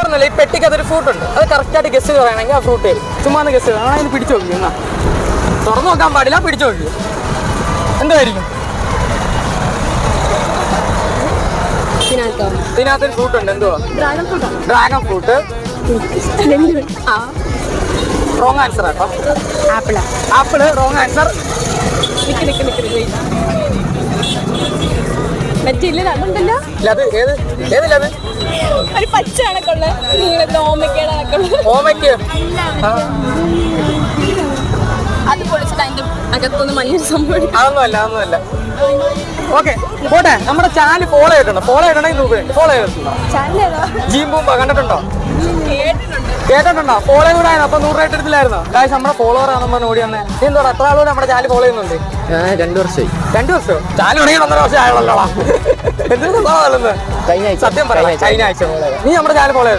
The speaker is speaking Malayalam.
വേറൊന്നുമില്ല ഈ പെട്ടിക്ക് അതൊരു ഫ്രൂട്ട് ഉണ്ട്. അത് കറക്റ്റായിട്ട് ഗസ് പറയണമെങ്കിൽ ആ ഫ്രൂട്ട് വരും ചുമ്മാ ഒന്ന് ഗസ് ചെയ്യണം ഇത് പിടിച്ചു നോക്കി എന്നാ. തുറന്നു നോക്കാൻ പാടില്ല പിടിച്ചു നോക്കി. എന്തായിരിക്കും? ഇതിനകത്തോ ഇതിനകത്തൊരു ഫ്രൂട്ട് ഉണ്ട് എന്തുവാ? ഡ്രാഗൺ ഫ്രൂട്ട് ഡ്രാഗൺ ഫ്രൂട്ട് ആ. റോങ് ആൻസർ ആട്ടോ ആപ്പിൾ ആപ്പിൾ റോങ് ആൻസർ നിക്ക് നിക്ക് നിക്ക് അതുണ്ടല്ലോ. അത് ഏത്? ഏതില്ല അത്? പച്ച കണക്കുള്ള ഓമയ്ക്കയുടെ കണക്കുള്ള ഓമയ്ക്ക് ആ, അത് പൊളിച്ചിട്ട് അതിന്റെ അകത്തൊന്ന് മഞ്ഞ സംഭവം അതൊന്നുമല്ല അതൊന്നും അല്ല ഓക്കെ പോട്ടെ. നമ്മുടെ ചാനൽ ഫോളോ ചെയ്തിട്ടുണ്ടോ. ഫോളോ ചെയ്തിട്ടുണ്ടെങ്കിൽ ഫോളോ ചെയ്തിട്ടുണ്ടോ? ജീമ്പൂമ്പ കണ്ടിട്ടുണ്ടോ? കേട്ടിട്ടുണ്ട്. ഫോളോ കൂടെ ആയിരുന്നു അപ്പൊ നൂറ് റേറ്റ് എടുത്തില്ലായിരുന്നോ? കാശ് നമ്മുടെ ഫോളോവർ ആണെന്ന് പറഞ്ഞ് ഓടി വന്നേ. എന്തോ എത്ര ആളോട് നമ്മുടെ ചാനൽ ഫോളോ ചെയ്യുന്നുണ്ട്? ഞാൻ രണ്ടു വർഷമായി. രണ്ടു വർഷം ചാനൽ തുടങ്ങി ഒന്നര വർഷം സത്യം പറയാം കഴിഞ്ഞ ആഴ്ച. ചൈന ആഴ്ച. നീ നമ്മുടെ ചാനൽ ഫോളോ